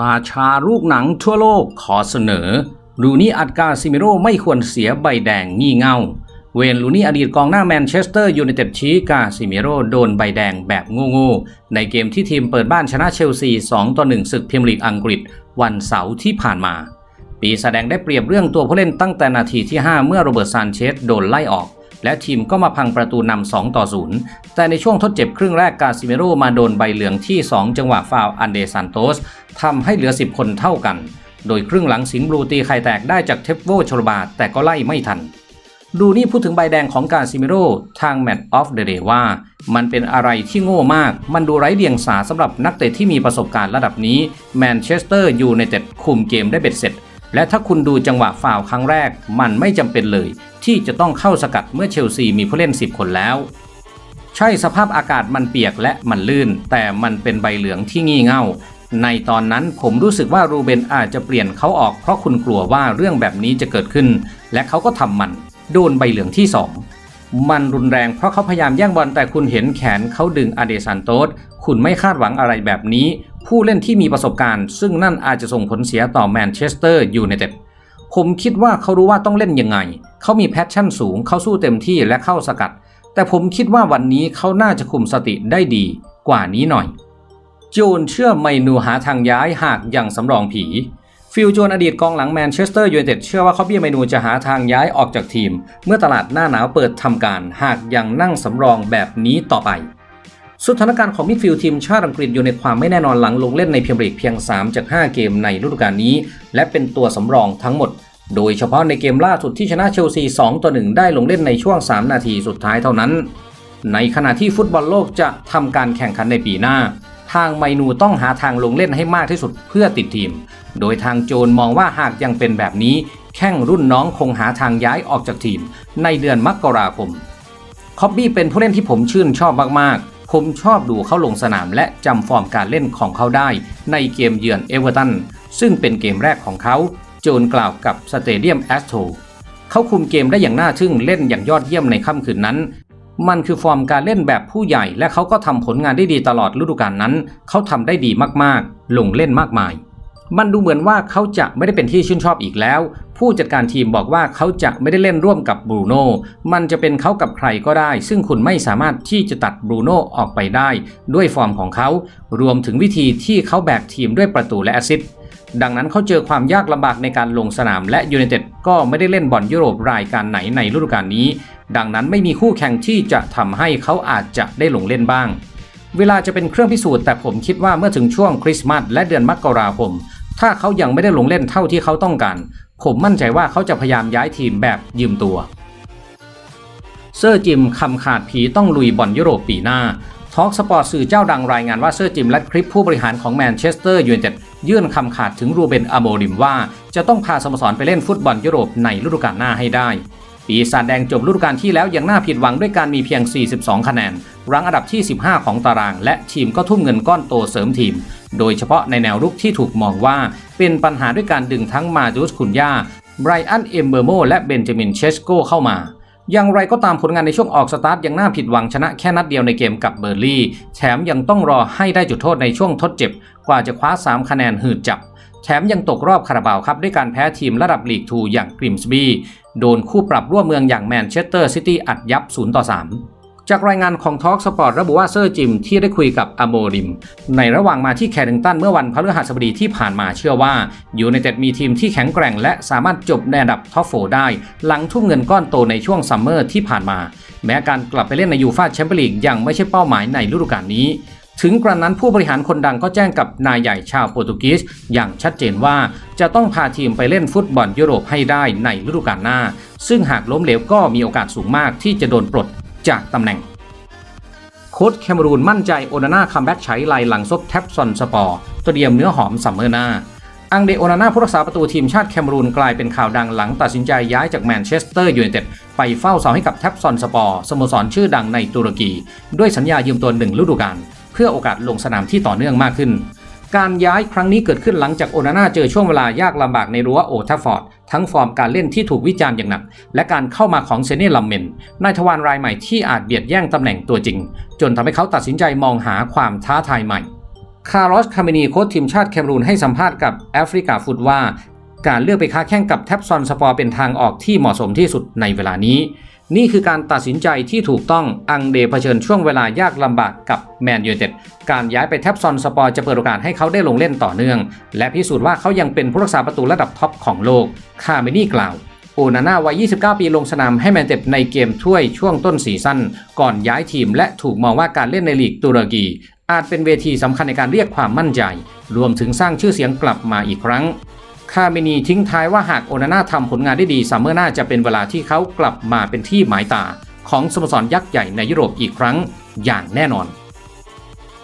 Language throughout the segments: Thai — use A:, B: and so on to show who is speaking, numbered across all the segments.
A: ราชาลูกหนังทั่วโลกขอเสนอ ลูนี่อัดกาซิเมโรไม่ควรเสียใบแดงงี่เง่า เวนลูนี่อดีตกองหน้าแมนเชสเตอร์ยูไนเต็ดชี้กาซิเมโรโดนใบแดงแบบโง่ๆ ในเกมที่ทีมเปิดบ้านชนะเชลซี 2 ต่อ 1 ศึกพรีเมียร์ลีกอังกฤษ วันเสาร์ที่ผ่านมา ปีแสดงได้เปรียบเรื่องตัวผู้เล่นตั้งแต่นาทีที่ 5 เมื่อโรเบิร์ตซานเชสโดนไล่ออก และทีมก็มาพังประตูนำ2ต่อ0แต่ในช่วงทดเจ็บครึ่งแรกกาซิเมโรมาโดนใบเหลืองที่ 2 จังหวะฟาวอันเดซันโตสทำให้เหลือ 10 คนเท่ากัน โดยครึ่งหลังสิงห์บลูตีไข่แตกได้จากเทปโวชลบาแต่ก็ไล่ไม่ทัน ดูนี่พูดถึงใบแดงของกาซิเมโรทางแมตช์ออฟเดเดว่า มันเป็นอะไรที่โง่มาก มันดูไร้เดียงสาสำหรับนักเตะที่มีประสบการณ์ระดับนี้แมนเชสเตอร์ยูไนเต็ดคุมเกมได้เบ็ดเสร็จและถ้าคุณดูจังหวะฟาวครั้งแรก มันไม่จำเป็นเลย ที่จะต้องเข้าสกัดเมื่อเชลซีมีผู้เล่น 10 คนแล้ว ใช่สภาพอากาศมันเปียกและมันลื่น แต่มันเป็นใบเหลืองที่งี่เง่า ในตอนนั้นผมรู้สึกว่ารูเบนอาจจะเปลี่ยนเขาออกเพราะคุณกลัวว่าเรื่องแบบนี้จะเกิดขึ้น และเขาก็ทำมัน โดนใบเหลืองที่ 2 มันรุนแรงเพราะเขาพยายามแย่งบอลแต่คุณเห็นแขนเขาดึงอเดซันโตสคุณไม่คาดหวังอะไรแบบนี้ ผู้เล่นที่มีประสบการณ์ ซึ่งนั่นอาจจะส่งผลเสียต่อแมนเชสเตอร์ยูไนเต็ด ผมคิดว่าเขารู้ว่าต้องเล่นยังไง เขามีแพชชั่นสูง เขาสู้เต็มที่และเข้าสกัด แต่ผมคิดว่าวันนี้เขาน่าจะคุมสติได้ดีกว่านี้หน่อยโจนเชื่อไมนูหาทางย้ายหากยังสำรองผี ฟิลโจนอดีตกองหลังแมนเชสเตอร์ยูไนเต็ดเชื่อว่าเขาเบี้ยไมนูจะหาทางย้ายออกจากทีม เมื่อตลาดหน้าหนาวเปิดทำการหากยังนั่งสำรองแบบนี้ต่อไป สถานการณ์ของมิดฟิลด์ทีมชาติอังกฤษอยู่ในความไม่แน่นอนหลังลงเล่นในพรีเมียร์ลีกเพียง 3 จาก 5 เกมในฤดูกาลนี้ และเป็นตัวสำรองทั้งหมด โดยเฉพาะในเกมล่าสุดที่ชนะเชลซี 2 ต่อ 1 ได้ลงเล่นในช่วง 3 นาทีสุดท้ายเท่านั้น ในขณะที่ฟุตบอลโลกจะทำการแข่งขันในปีหน้า ทางไมนูต้องหาทางลงเล่นให้มากที่สุดเพื่อติดทีม โดยทางโจนมองว่าหากยังเป็นแบบนี้ แข้งรุ่นน้องคงหาทางย้ายออกจากทีม ในเดือนมกราคมคอบบี้เป็นผู้เล่นที่ผมชื่นชอบมากๆ ผมชอบดูเขาลงสนามและจำฟอร์มการเล่นของเขาได้ ในเกมเยือนเอเวอร์ตันซึ่งเป็นเกมแรกของเขาโจนกล่าวกับสเตเดียมแอสโตเขาคุมเกมได้อย่างน่าทึ่งเล่นอย่างยอดเยี่ยมในค่ำคืนนั้น มันคือฟอร์มการเล่นแบบผู้ใหญ่ และเขาก็ทำผลงานได้ดีตลอดฤดูกาลนั้น เขาทำได้ดีมากๆ ลงเล่นมากมาย มันดูเหมือนว่าเขาจะไม่ได้เป็นที่ชื่นชอบอีกแล้ว ผู้จัดการทีมบอกว่าเขาจะไม่ได้เล่นร่วมกับบรูโน่ มันจะเป็นเขากับใครก็ได้ ซึ่งคุณไม่สามารถที่จะตัดบรูโน่ออกไปได้ ด้วยฟอร์มของเขา รวมถึงวิธีที่เขาแบกทีมด้วยประตูและแอสซิสต์ดังนั้นเขาเจอความยากลำบากในการลงสนามและยูไนเต็ดก็ไม่ได้เล่นบอลยุโรปรายการไหนในฤดูกาลนี้ ดังนั้นไม่มีคู่แข่งที่จะทำให้เขาอาจจะได้ลงเล่นบ้าง เวลาจะเป็นเครื่องพิสูจน์แต่ผมคิดว่าเมื่อถึงช่วงคริสต์มาสและเดือนมกราคม ถ้าเขายังไม่ได้ลงเล่นเท่าที่เขาต้องการ ผมมั่นใจว่าเขาจะพยายามย้ายทีมแบบยืมตัว เซอร์จิมคำขาดผีต้องลุยบอลยุโรปปีหน้าทอล์กสปอร์ตสื่อเจ้าดังรายงานว่าเซอร์จิมและคลิปผู้บริหารของแมนเชสเตอร์ยูไนเต็ดยื่นคำขาดถึงรูเบนอโมริมว่า จะต้องพาสโมสรไปเล่นฟุตบอลยุโรปในฤดูกาลหน้าให้ได้ ปีศาจแดงจบฤดูกาลที่แล้วยังน่าผิดหวังด้วยการมีเพียง 42 คะแนน รั้งอันดับที่ 15 ของตาราง และทีมก็ทุ่มเงินก้อนโตเสริมทีม โดยเฉพาะในแนวรุกที่ถูกมองว่า เป็นปัญหาด้วยการดึงทั้งมาดูสคุนยาไบรอันเอมเบอร์โมและเบนจามินเชสโกเข้ามาอย่างไรก็ตามผลงานในช่วงออกสตาร์ทยังน่าผิดหวังชนะแค่นัดเดียวในเกมกับเบอร์ลี่ แถมยังต้องรอให้ได้จุดโทษในช่วงทดเจ็บ กว่าจะคว้า 3 คะแนนหืดจับ แถมยังตกรอบคาราบาวครับ ด้วยการแพ้ทีมระดับลีกทูอย่างกริมส์บีโดนคู่ปรับร่วมเมืองอย่างแมนเชสเตอร์ซิตี้อัดยับ 0 ต่อ 3 จากรายงานของทอล์กสปอร์ตระบุว่าเซอร์จิมที่ได้คุยกับอโมริม ในระหว่างมาที่แคริงตันเมื่อวันพฤหัสบดีที่ผ่านมาเชื่อว่ายูไนเต็ดมีทีมที่แข็งแกร่งและสามารถจบในอันดับท็อปโฟได้ หลังทุ่มเงินก้อนโตในช่วงซัมเมอร์ที่ผ่านมา แม้การกลับไปเล่นในยูฟาแชมเปี้ยนลีกยังไม่ใช่เป้าหมายในฤดูกาลนี้ถึงกระนั้นผู้บริหารคนดังก็แจ้งกับนายใหญ่ชาวโปรตุเกสอย่างชัดเจนว่า จะต้องพาทีมไปเล่นฟุตบอลยุโรปให้ได้ในฤดูกาลหน้า ซึ่งหากล้มเหลวก็มีโอกาสสูงมากที่จะโดนปลด จากตำแหน่ง โค้ชแคมรูนมั่นใจโอนาน่าคัมแบ็กใช้ไลหลังซบแท็บซอนสปอร์เตรียมเนื้อหอมซัมเมอร์หน้า อังเดโอนาน่าผู้รักษาประตูทีมชาติแคมรูนกลายเป็นข่าวดังหลังตัดสินใจย้ายจากแมนเชสเตอร์ยูไนเต็ดไปเฝ้าเสาให้กับแท็บซอนสปอร์สโมสรชื่อดังในตุรกี ด้วยสัญญายืมตัวหนึ่งฤดูกาลเพื่อโอกาสลงสนามที่ต่อเนื่องมากขึ้นการย้ายครั้งนี้เกิดขึ้นหลังจากโอนาน่าเจอช่วงเวลายากลำบากในรั้วโอทัฟฟอร์ด ทั้งฟอร์มการเล่นที่ถูกวิจารณ์อย่างหนัก และการเข้ามาของเซเน่ลัมเมนนายทวารรายใหม่ที่อาจเบียดแย่งตำแหน่งตัวจริง จนทำให้เขาตัดสินใจมองหาความท้าทายใหม่ คาร์ลอสคาเมนีโค้ชทีมชาติแคมรูนให้สัมภาษณ์กับแอฟริกาฟุตว่า การเลือกไปค้าแข่งกับแท็บซอนสปอร์เป็นทางออกที่เหมาะสมที่สุดในเวลานี้ นี่คือการตัดสินใจที่ถูกต้องอังเดเผชิญช่วงเวลายากลำบากกับแมนยูเต็ดการย้ายไปแท็บซอนสปอร์จะเปิดโอกาสให้เขาได้ลงเล่นต่อเนื่อง และพิสูจน์ว่าเขายังเป็นผู้รักษาประตูระดับท็อปของโลก คาเมนี่กล่าวโอนาน่าวัย 29 ปีลงสนามให้แมนเต็ดในเกมถ้วยช่วงต้นซีซั่นก่อนย้ายทีมและถูกมองว่าการเล่นในลีกตุรกี อาจเป็นเวทีสำคัญในการเรียกความมั่นใจ รวมถึงสร้างชื่อเสียงกลับมาอีกครั้ง คาเมนีทิ้งท้ายว่าหากโอนาน่าทำผลงานได้ดีซัมเมอร์หน้าจะเป็นเวลาที่เขากลับมาเป็นที่หมายตาของสโมสรยักษ์ใหญ่ในยุโรปอีกครั้งอย่างแน่นอน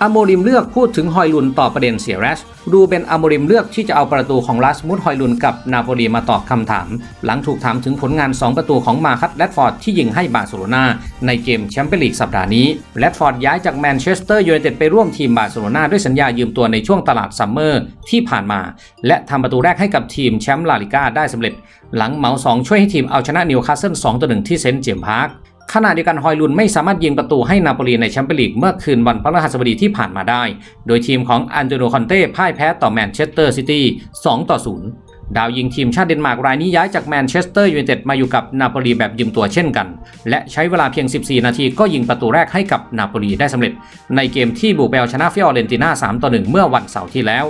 A: อโมริมเลือกพูดถึงฮอยลุนต่อประเด็นเสียแรชดูเป็นอโมริมเลือกที่จะเอาประตูของลาสมุดฮอยลุนกับนาโปลีมาตอบคำถาม หลังถูกถามถึงผลงาน 2 ประตูของมาคัตแรดฟอร์ดที่ยิงให้บาร์เซโลนาในเกมแชมเปี้ยนลีกสัปดาห์นี้แรดฟอร์ดย้ายจากแมนเชสเตอร์ยูไนเต็ดไปร่วมทีมบาร์เซโลนาด้วยสัญญายืมตัวในช่วงตลาดซัมเมอร์ที่ผ่านมา และทำประตูแรกให้กับทีมแชมป์ลาลิก้าได้สำเร็จ หลังเหมาสองช่วยให้ทีมเอาชนะนิวคาสเซิล2ต่อ1ที่เซนต์เจมส์พาร์ค ขณะเดียวกันฮอยลุนไม่สามารถยิงประตูให้นาโปลีในแชมเปี้ยนลีกเมื่อคืนวันพฤหัสบดีที่ผ่านมาได้ โดยทีมของอันโตโนคอนเต้พ่ายแพ้ต่อแมนเชสเตอร์ซิตี้ 2 ต่อ 0ดาวยิงทีมชาติเดนมาร์กรายนี้ย้ายจากแมนเชสเตอร์ยูไนเต็ดมาอยู่กับนาโปลีแบบยืมตัวเช่นกัน และใช้เวลาเพียง 14 นาทีก็ยิงประตูแรกให้กับนาโปลีได้สำเร็จ ในเกมที่บุกไปเอาชนะฟิออเรนติน่า 3 ต่อ 1 เมื่อวันเสาร์ที่แล้ว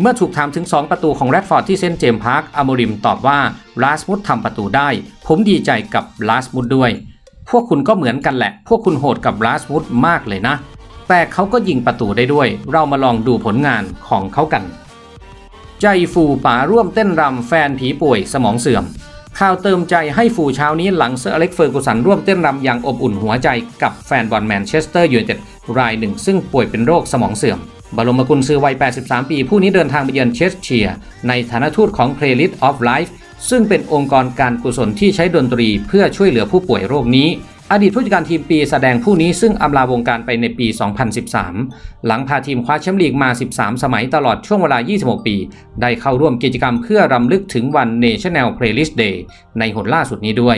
A: เมื่อถูกถามถึง 2 ประตูของแรดฟอร์ดที่เซนต์เจมส์พาร์คอโมริมตอบว่าลาสมุดทำประตูได้ ผมดีใจกับลาสมุดด้วย พวกคุณก็เหมือนกันแหละ พวกคุณโหดกับลาสวูดมากเลยนะ แต่เขาก็ยิงประตูได้ด้วย เรามาลองดูผลงานของเขากัน ใจฟูป๋าร่วมเต้นรำแฟนผีป่วยสมองเสื่อม ข่าวเติมใจให้ฟูเช้านี้หลังเซอร์อเล็กเฟอร์กูสันร่วมเต้นรำอย่างอบอุ่นหัวใจกับแฟนบอลแมนเชสเตอร์ยูไนเต็ดรายหนึ่งซึ่งป่วยเป็นโรคสมองเสื่อมบรมกุลซือวัย 83 ปี ผู้นี้เดินทางไปเยือนเชสเชียร์ในฐานะทูตของ Playlist of Life ซึ่งเป็นองค์กรการกุศลที่ใช้ดนตรีเพื่อช่วยเหลือผู้ป่วยโรคนี้ อดีตผู้จัดการทีมปีแสดงผู้นี้ซึ่งอำลาวงการไปในปี 2013 หลังพาทีมคว้าแชมป์ลีกมา 13 สมัยตลอดช่วงเวลา 26 ปี ได้เข้าร่วมกิจกรรมเพื่อรำลึกถึงวัน National Playlist Day ในหนล่าสุดนี้ด้วย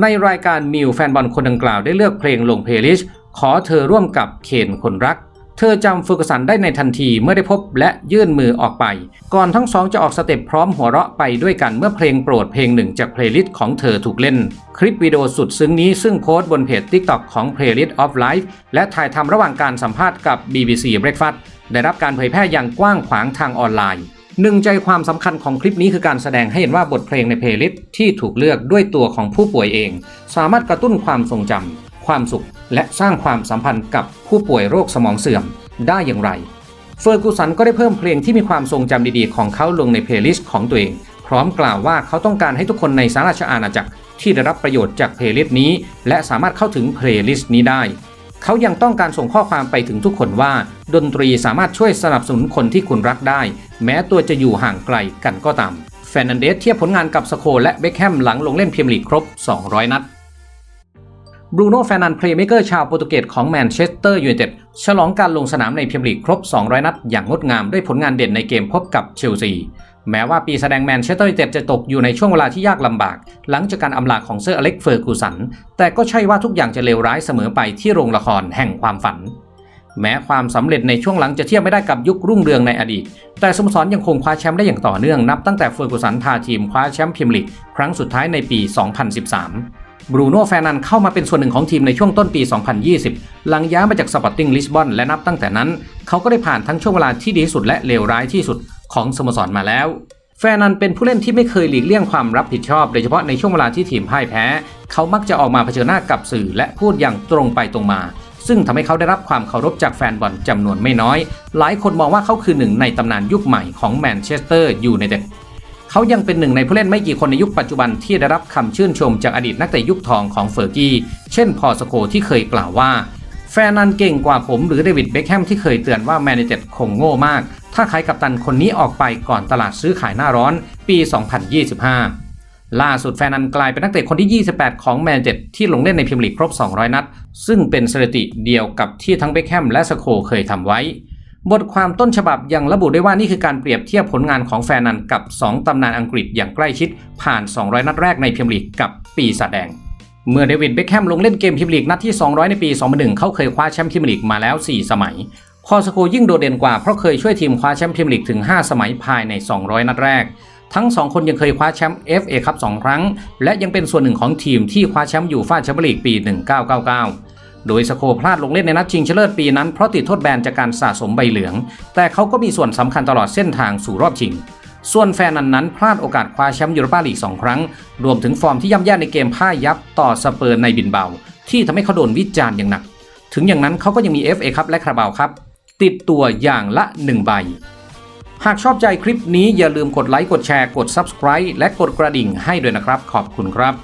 A: ในรายการมิวแฟนบอลคนดังกล่าวได้เลือกเพลงลงเพลย์ลิสต์ขอเธอร่วมกับเคนคนรัก เธอจำฟูกสันได้ในทันทีเมื่อได้พบและยื่นมือออกไป ก่อนทั้งสองจะออกสเต็ปพร้อมหัวเราะไปด้วยกันเมื่อเพลงโปรดเพลงหนึ่งจากเพลย์ลิสต์ของเธอถูกเล่น คลิปวิดีโอสุดซึ้งนี้ซึ่งโพสต์บนเพจ TikTok ของ Playlist of Life และถ่ายทำระหว่างการสัมภาษณ์กับ BBC Breakfast ได้รับการเผยแพร่อย่างกว้างขวางทางออนไลน์หนึ่งใจความสำคัญของคลิปนี้คือการแสดงให้เห็นว่าบทเพลงในเพลย์ลิสต์ที่ถูกเลือกด้วยตัวของผู้ป่วยเอง สามารถกระตุ้นความทรงจำ ความสุข และสร้างความสัมพันธ์กับผู้ป่วยโรคสมองเสื่อมได้อย่างไร เฟอร์กูสันก็ได้เพิ่มเพลงที่มีความทรงจำดีๆ ของเขาลงในเพลย์ลิสต์ของตัวเอง พร้อมกล่าวว่าเขาต้องการให้ทุกคนในสาราชอาณาจักรที่ได้รับประโยชน์จากเพลย์ลิสต์นี้ และสามารถเข้าถึงเพลย์ลิสต์นี้ได้ เขายังต้องการส่งข้อความไปถึงทุกคนว่า ดนตรีสามารถช่วยสนับสนุนคนที่คุณรักได้ แม้ตัวจะอยู่ห่างไกลกันก็ตามแฟร์นันเดสเทียบผลงานกับสโคและเบคแฮมหลังลงเล่นพรีเมียร์ลีกครบ 200 นัด บรูโน่แฟร์นันเพลย์เมเกอร์ชาวโปรตุเกสของแมนเชสเตอร์ยูไนเต็ดฉลองการลงสนามในพรีเมียร์ลีกครบ 200 นัดอย่างงดงามด้วยผลงานเด่นในเกมพบกับเชลซีแม้ว่าปีแสดงแมนเชสเตอร์ยูไนเต็ดจะตกอยู่ในช่วงเวลาที่ยากลำบาก หลังจากการอำลาของเซอร์อเล็กเฟอร์กูสัน แต่ก็ใช่ว่าทุกอย่างจะเลวร้ายเสมอไปที่โรงละครแห่งความฝัน แม้ความสำเร็จในช่วงหลังจะเทียบไม่ได้กับยุครุ่งเรืองในอดีต แต่สโมสรยังคงคว้าแชมป์ได้อย่างต่อเนื่องนับตั้งแต่เฟอร์กูสันพาทีมคว้าแชมป์พรีเมียร์ลีกครั้งสุดท้ายในปี 2013 บรูโน่แฟนันเข้ามาเป็นส่วนหนึ่งของทีมในช่วงต้นปี 2020 หลังย้ายมาจากสปอร์ติ้งลิสบอนและนับตั้งแต่นั้น เขาก็ได้ผ่านทั้งช่วงเวลาที่ดีที่สุดและเลวร้ายที่สุดของสโมสรมาแล้ว แฟนันเป็นผู้เล่นที่ไม่เคยหลีกเลี่ยงความรับผิดชอบ โดยเฉพาะในช่วงเวลาที่ทีมพ่ายแพ้ เขามักจะออกมาเผชิญหน้ากับสื่อและพูดอย่างตรงไปตรงมา ซึ่งทำให้เขาได้รับความเคารพจากแฟนบอลจำนวนไม่น้อย หลายคนมองว่าเขาคือหนึ่งในตำนานยุคใหม่ของแมนเชสเตอร์ยูไนเต็ด เขายังเป็นหนึ่งในผู้เล่นไม่กี่คนในยุคปัจจุบันที่ได้รับคำชื่นชมจากอดีตนักเตะยุคทองของเฟอร์กี้ เช่นพอลสโกที่เคยกล่าวว่าแฟนนันเก่งกว่าผมหรือเดวิดเบคแฮมที่เคยเตือนว่าแมนเต็ดคงโง่มาก ถ้าขายกัปตันคนนี้ออกไปก่อนตลาดซื้อขายหน้าร้อนปี 2025 ล่าสุดแฟนนันกลายเป็นนักเตะคนที่ 28 ของแมนเต็ดที่ลงเล่นในพรีเมียร์ลีกครบ 200 นัด ซึ่งเป็นสถิติเดียวกับที่ทั้งเบคแฮมและสโคเคยทำไว้ บทความต้นฉบับยังระบุได้ว่านี่คือการเปรียบเทียบผลงานของแฟนนันกับ 2 ตำนานอังกฤษอย่างใกล้ชิด ผ่าน 200 นัดแรกในพรีเมียร์ลีกกับปีศาจแดง เมื่อเดวิดเบคแฮมลงเล่นเกมพรีเมียร์ลีกนัดที่ 200 ในปี 2001 เขาเคยคว้าแชมป์พรีเมียร์ลีกมาแล้ว 4 สมัย พอสโคยิ่งโดดเด่นกว่าเพราะเคยช่วยทีมคว้าแชมป์พรีเมียร์ลีกถึง 5 สมัยภายใน 200 นัดแรก ทั้ง 2 คนยังเคยคว้าแชมป์ FA คัพ2ครั้ง และยังเป็นส่วนหนึ่งของทีมที่คว้าแชมป์ยูฟ่าแชมเปี้ยนลีกปี 1999 โดยสโคพลาดลงเล่นในนัดชิงชนะเลิศปีนั้นเพราะติดโทษแบนจากการสะสมใบเหลือง แต่เขาก็มีส่วนสำคัญตลอดเส้นทางสู่รอบชิง ส่วนแฟนนันนั้นพลาดโอกาสคว้าแชมป์ยูโรปาลีก2ครั้ง รวมถึงฟอร์มที่ย่ำแย่ในเกมพ่ายยับต่อสเปอร์ในบินเบา ที่ทำให้เขาโดนวิจารณ์อย่างหนัก ถึงอย่างนั้นเขาก็ยังมี FA ครับและคาราบาวครับติดตัวอย่างละ 1 ใบ หากชอบใจคลิปนี้อย่าลืมกดไลค์กดแชร์กด Subscribe และกดกระดิ่งให้ด้วยนะครับ ขอบคุณครับ